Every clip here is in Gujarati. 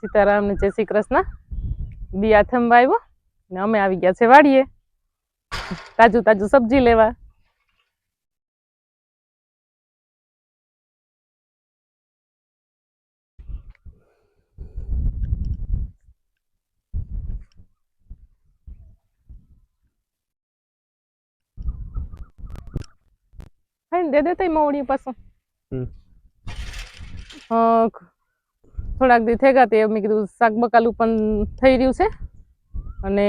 સીતારામ ને જય શ્રી કૃષ્ણ. દિયા થંભ આવ્યો ને અમે આવી ગયા છે વાડીએ. તાજું તાજું સબ્જી લેવા. ખાઈને દે દેતા મવડી પાછું. થોડાક દી થઈ ગયા તે મેં કીધું શાક બકાલું પણ થઈ રહ્યું છે. અને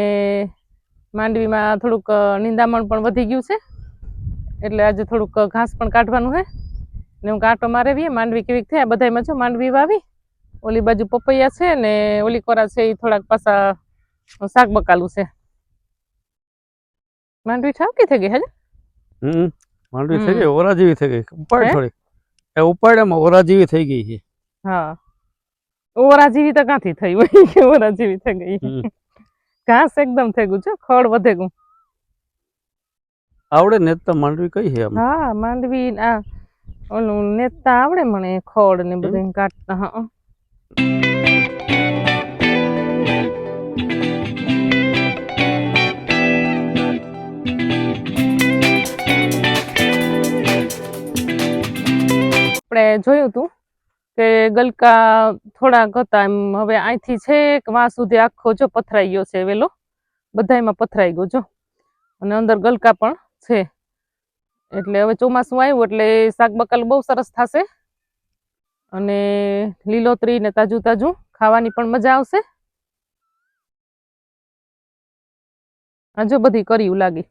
માંડવીમાં થોડુંક નિંદામણ પણ વધી ગયું છે. એટલે આજે થોડુંક ઘાસ પણ કાઢવાનું છે. ને હું કાંટો મારે માંડવી કેવી થયા બધાયમાં જો માંડવી વાવી. ઓલી બાજુ પપૈયા છે ને ઓલી કોરા છે એ થોડાક પાછા શાક બકાલું છે. માંડવી ઠાવકી થઈ ગઈ હજુ? હમ માંડવી થઈ. ગઈ ઓરા જેવી થઈ ગઈ ઉપાડ થોડી એ ઉપાડ્યામાં ઓરા જેવી થઈ ગઈ છે. હા. ઓરા જેવી તો ક્યાંથી થઈ હોય? કે ઓરા જેવી થઈ ગઈ? ઘાસ એકદમ થઈ ગયું છે ખડ વધે ગયું. આવડે ને તો માંડવી કઈ છે હા માંડવી આ ઓલું નેતા આવડે મને ખડ ને બધું કાઢતા હા આપણે જોયું હતું કે ગલકા થોડાક હતા એમ. હવે અહીંથી છેક વાં સુધી આખો જો પથરાઈ ગયો છે, વેલો. બધામાં પથરાઈ ગયો જો. અને અંદર ગલકા પણ છે. એટલે હવે ચોમાસું આવ્યું એટલે શાક બકાલ બહુ સરસ થશે. અને લીલોતરી ને તાજું તાજું ખાવાની પણ મજા આવશે. આ જો બધી કર્યું લાગી.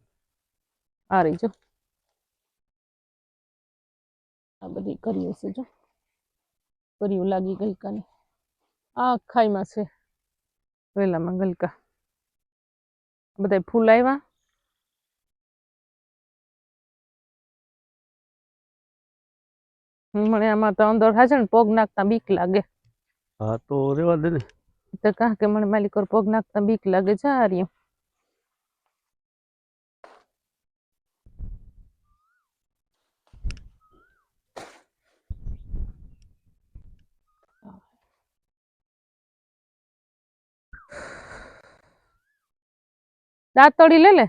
આ રહી જો. આ બધી કર્યું છે જો. કર્યું લાગી ગલકાની આ ખાઈમાં છે. વેલામાં ગલકા બધા ફૂલ આવ્યા હમ, મને આમાં તો અંદર હાજર ને પગ નાખતા બીક લાગે. હા તો રેવા દે ને. તો કાં કે મને માલિક પર પગ નાખતા બીક લાગે છે આ રહ્યું. દાંતડી લે લે.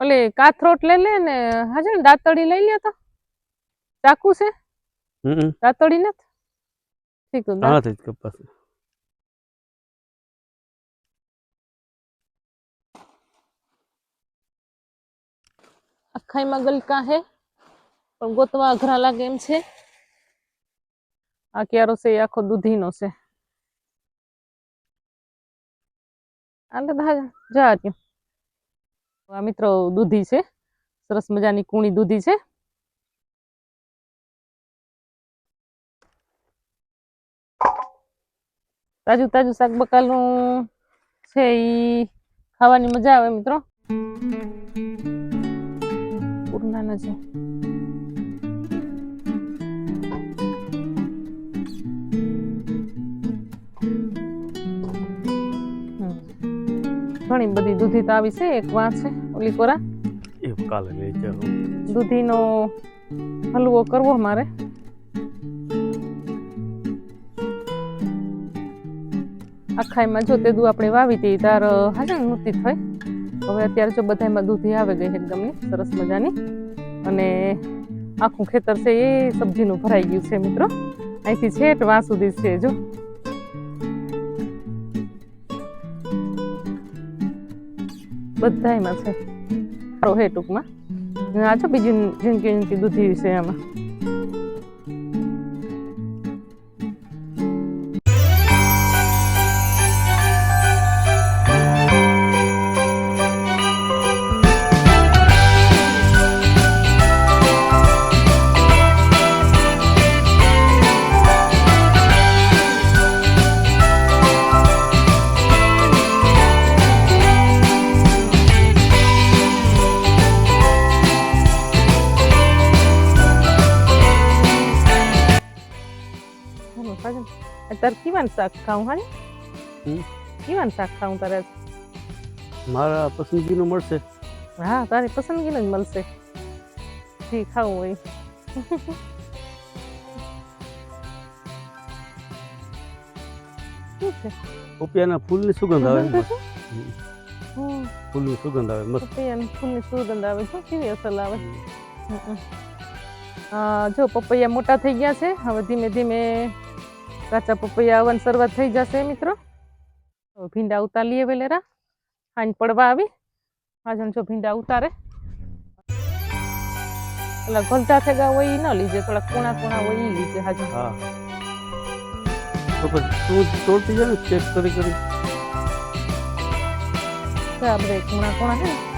ઓલે કાથરોટ લે લે ને હાજર ને દાંતડી લઈ લે તો. ચાકુ છે? દાંતડી નથી ઠીક હાથી જ કપાસ ગલકા હે પણ ગોતવા અઘરા લાગે એમ છે. આ ક્યારો છે? આખો આખો દૂધીનો છે. તો જા. આ મિત્રો દૂધી છે, સરસ મજાની કૂણી દૂધી છે તાજું તાજું શાક બકાલનું છે ઈ, ખાવાની મજા આવે મિત્રો પૂર્ણાના છે ઘણી બધી દૂધી તાવી છે એક વાં છે ઓલી કોરા એ કાલે લઈ જાવ દૂધીનો હલવો કરવો મારે. આખાઈમાં જો તે દૂ આપણે વાવી હતી તાર હાજર નહોતી થઈ. હવે અત્યારે જો બધામાં દૂધી આવે ગઈ એકદમની સરસ મજાની. અને આખું ખેતર છે એ સબ્જીનું ભરાઈ ગયું છે મિત્રો. અહીંથી છેટ વાં સુધી છે જો. બધાયમાં છે. સારો હે ટૂંકમાં. આ છો બીજી જિંદગી જિંદગી દૂધી વિશે આમાં. તારે કેવાનું શાક ખાવું હાને? હમ. કેવાનું શાક ખાવું તારે? મારા પસંદગીનું મળશે. હા તારી પસંદગીનું જ મળશે. જે ખાવું હોય. પોપિયાના ફૂલની સુગંધ આવે ફૂલની સુગંધ આવે મસ્ત. પપૈયાની ફૂલની સુગંધ આવે. છે કેવી અસર આવે? જો પપૈયા મોટા થઈ ગયા છે હવે ધીમે ધીમે કાચા પપૈયા આવવાની શરૂઆત થઈ જશે મિત્રો. ભીંડા ઉતારીએ વેલેરા. હાંજ પડવા આવી. આજણ જો ભીંડા ઉતારે. એટલે ગલટા થેગા હોય ઈ ન લીજે થોડા કોણા કોણા હોય ઈ લીજે હાજુ હા. તો તું તોડતી જાય ચેક કરી કરી? આપણે કોણા કોણા છે ને.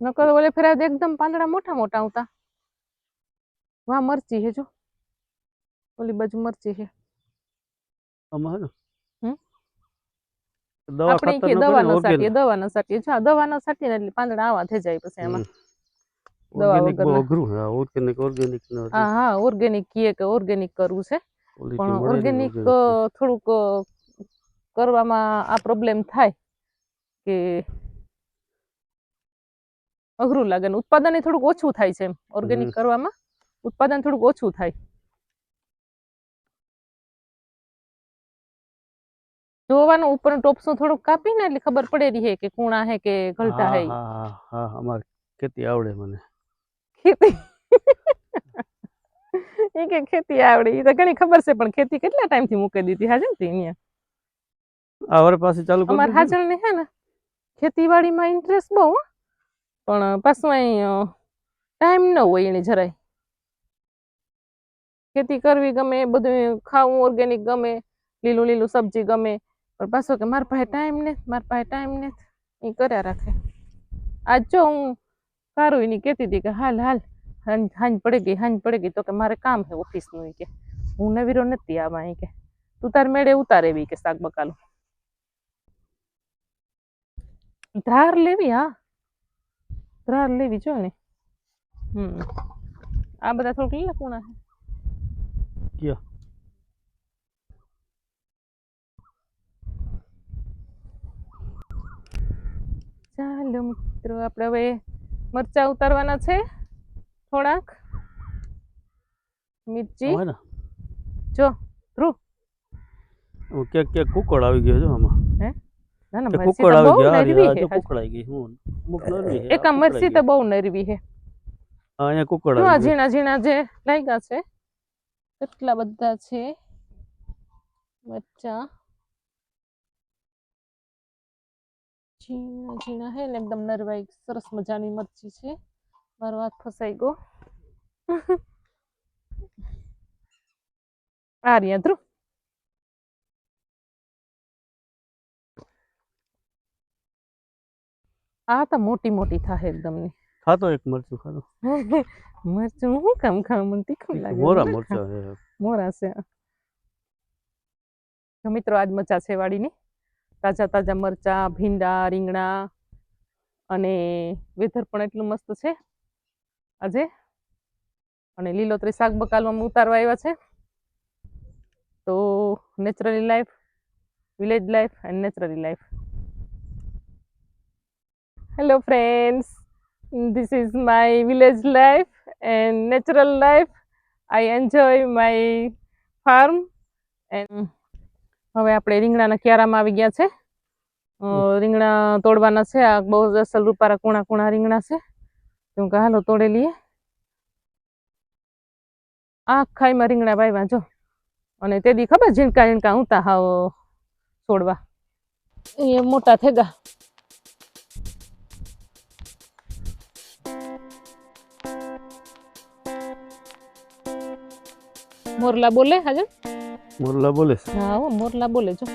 નકર ઓલે ફેરા એકદમ પાંદડા મોટા મોટા આવતા. વાહ મરચી હે જો. ઓલી બાજુ મરચી આમાં હે દવા ખાતર દવા ન સાટીએ દવા ન સાટીએ જો દવા ન સાટીએ એટલે પાંદડા આવા થઈ જાય પછી એમાં. દવા Organic અઘરું હા ઓર્ગેનિક ઓર્ગેનિક હા હા ઓર્ગેનિક કીએ કે ઓર્ગેનિક કરવું છે. પણ ઓર્ગેનિક થોડુંક કરવામાં આ પ્રોબ્લેમ થાય કે અઘરું લાગે ઉત્પાદન એ થોડુંક ઓછું થાય છે એમ ઓર્ગેનિક કરવામાં. ઉત્પાદન થોડુંક ઓછું થાય. જોવાનું ઉપર ટોપસું થોડુંક કાપીને એટલે ખબર પડે રહી હે કે કુણા હે કે ઘલટા હે હા. હા હા હા ખેતી આવડે મને. ખેતી? એ કે ખેતી આવડે એ તો ઘણી ખબર છે પણ ખેતી કેટલા ટાઈમથી મૂકી દીધી? હાજર ને અહીંયા? આવર પાસે ચાલુ કરી અમાર હાજર ને હે ને. ખેતીવાડીમાં ઇન્ટરેસ્ટ બહુ. પણ પાછું અહીં ટાઈમ ન હોય એને જરાય. ખેતી કરવી ગમે, બધું ખાવું ઓર્ગેનિક ગમે, લીલું લીલું સબ્જી ગમે, પણ પાછો કે મારા પાસે ટાઈમ ને મારા પાસે ટાઈમ ને એ કર્યા રાખે. આજ જો હું સારું એની કહેતી હતી કે હાલ હાલ, હાંજ હાંજ પડી ગઈ, હાંજ પડી ગઈ, તો કે મારે કામ છે ઓફિસનું ઈ કે. હું નવીરો નથી આવા ઈ કે. તું તાર મેળે ઉતારે એવી કે શાક બકાલું ધાર લેવી, હા. ધાર લેવી જો ને. હમ. આ બધા થોડુંક લીલા કુણા છે. કયો? ચાલો મિત્રો આપણે હવે મરચા ઉતારવાના છે. થોડાક. મિરચી જો ધ્રુવ ક્યાંક ક્યાંક કુકડ આવી ગયો છે આમાં. ના ના તે તો બહુ નરવી છે. જો હાજી. કુકડ આવી ગઈ હું અમુક નરવી છે એક આ આ કુકડ મરચી આવી તો બહુ નરવી છે. હા, અહીંયા કુકડ જો આ આવી ગઈ. ઝીણા ઝીણા જે લાગ્યા છે કેટલા બધા છે? મરચા. ઝીણા ઝીણા હે ને એકદમ નરવાઈ સરસ મજાની મરચી છે. મારો હાથ ફસાઈ ગયો. આ રહ્યા ધ્રુવ આ તો મોટી મોટી થાય એકદમ. ની ખાતો એક મરચું ખાતો મરચું હું કામ ખાવ મને તીખું લાગે. મોરા મરચા છે. મોરા છે. તો મિત્રો આજ મજા છે વાડીની. તાજા તાજા મરચા ભીંડા રીંગણા અને વેધર પણ એટલું મસ્ત છે. આજે. અને લીલોતરી શાક બકાલમાં ઉતારવા આવ્યા છે. તો naturally life village life and naturally life. Hello friends this is my village life and natural life. I enjoy my farm. And હવે આપણે રીંગણાના ક્યારામાં આવી ગયા છે. રીંગણા તોડવાના છે. આ બહુ અસલ રૂપારા કુણા કુણા રીંગણા છે. તો હું હાલો, તોડે લઈએ. આખાઈમાં રીંગણા વાવ્યા જો. અને તે દી ખબર ઝીણકા ઝીણકા ઉતા હાવ છોડવા એ મોટા થઈ ગયા મોરલા બોલે હાજર? મોરલા બોલે હા હો મોરલા બોલે જો.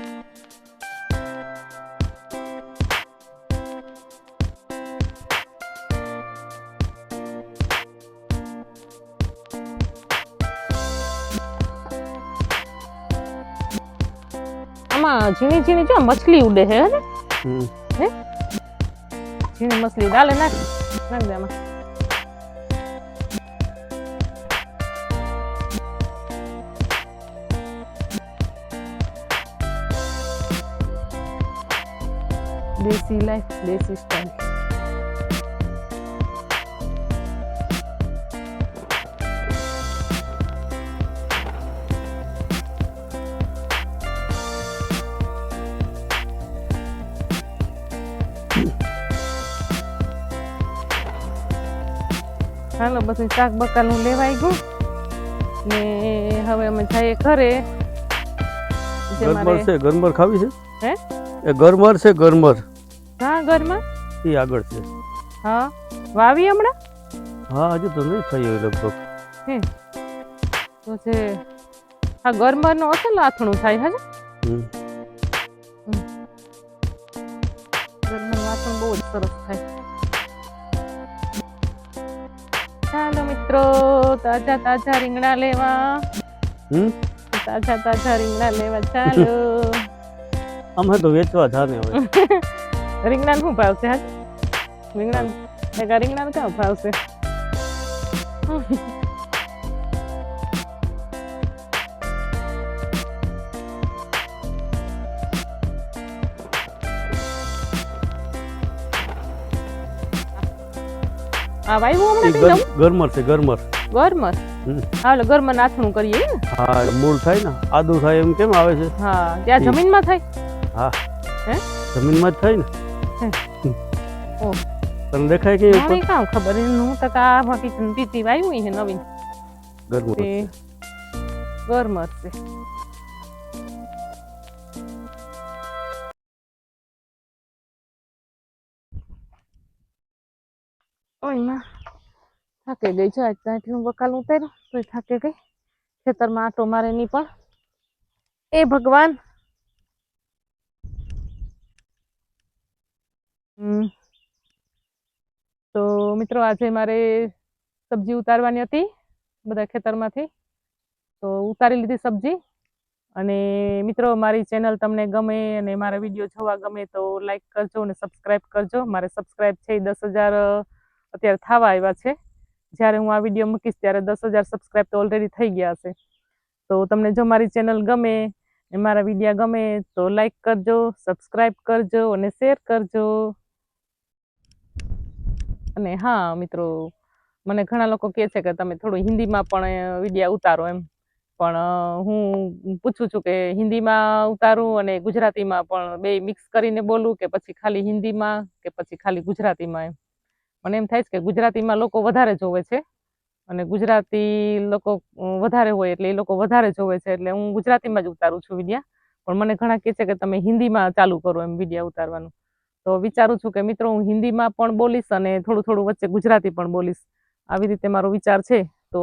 આમાં ઝીણી ઝીણી જો મછલી ઉડે છે હે હમ. ઝીણી મછલી ડાલે નાખ. નાખ દે આમાં. દેશી લાઈફ દેશી સ્ટાઈલ હાલો બધું શાક બકાલું લેવાઈ ગયું. ને હવે અમે જઈએ ઘરે. ગરમર છે ગરમર ખાવી છે? હે? એ ગરમર છે ગરમર. હા ઘરમાં? એ આગળ છે. હા. વાવી હમણાં? હા હજુ તો નહીં થઈ હોય લગભગ. તો છે હા નો અસલ આથણું થાય હજુ હમ. ગરમરનું આથણું બહુ જ સરસ થાય. ચાલો મિત્રો તાજા તાજા રીંગણા લેવા. હમ? તાજા તાજા રીંગણા લેવા ચાલો. અમે તો વેચવા જાને હવે. રીંગણા શું ભાવશે હા રીંગણા મેગા રીંગણા ક્યાં ભાવશે આ ભાઈ ઈ હમણાં ગર- ગરમર છે ગરમર ગરમર. હા એટલે ગરમર નાથણું કરીએ હા મૂળ થાય ને આદુ થાય એમ કેમ આવે છે હા ત્યાં જમીનમાં થાય હા હે જમીનમાં જ થાય ને તને દેખાય કે ઉપર કાં ખબર તો આ બાકી પીતી વાવ્યું છે નવીન ગરમર તે ગરમર ઓયમાં થાકી ગઈ છે આજ એટલું બકાલ ઉતાર્યું થાકે થાકી ગઈ. ખેતરમાં આટો મારે નહીં પણ. એ ભગવાન તો મિત્રો, આજે મારે સબ્જી ઉતારવાની હતી બધા ખેતરમાંથી. તો ઉતારી લીધી સબ્જી. અને મિત્રો, મારી ચેનલ તમને ગમે અને મારા વીડિયો જોવા ગમે તો લાઈક કરજો અને સબસ્ક્રાઈબ કરજો. મારે સબસ્ક્રાઈબ છે દસ હજાર અત્યારે થવા આવ્યા છે. જ્યારે હું આ વીડિયો મૂકીશ ત્યારે દસ હજાર સબસ્ક્રાઈબ તો ઓલરેડી થઈ ગયા હશે. તો તમને જો મારી ચેનલ ગમે મારા વિડીયા ગમે તો લાઈક કરજો સબસ્ક્રાઈબ કરજો અને શેર કરજો. અને હા, મિત્રો, મને ઘણા લોકો કહે છે કે તમે થોડું હિન્દીમાં પણ વિડીયા ઉતારો એમ. પણ હું પૂછું છું કે હિન્દીમાં ઉતારું અને ગુજરાતીમાં પણ બે મિક્સ કરીને બોલું કે પછી ખાલી હિન્દીમાં કે પછી ખાલી ગુજરાતીમાં એમ. મને એમ થાય છે કે ગુજરાતીમાં લોકો વધારે જોવે છે અને ગુજરાતી લોકો વધારે હોય એટલે એ લોકો વધારે જોવે છે એટલે હું ગુજરાતીમાં જ ઉતારું છું વિડીયા પણ મને ઘણા કહે છે કે તમે હિન્દીમાં ચાલુ કરો એમ વિડીયા ઉતારવાનું. તો વિચારું છું કે મિત્રો હું હિન્દીમાં પણ બોલીશ અને થોડું થોડું વચ્ચે ગુજરાતી પણ બોલીશ. આવી રીતે મારો વિચાર છે. તો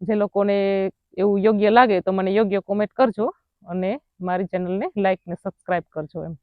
જે લોકોને એવું યોગ્ય લાગે તો મને યોગ્ય કોમેન્ટ કરજો અને મારી ચેનલને લાઈક ને સબસ્ક્રાઈબ કરજો એમ.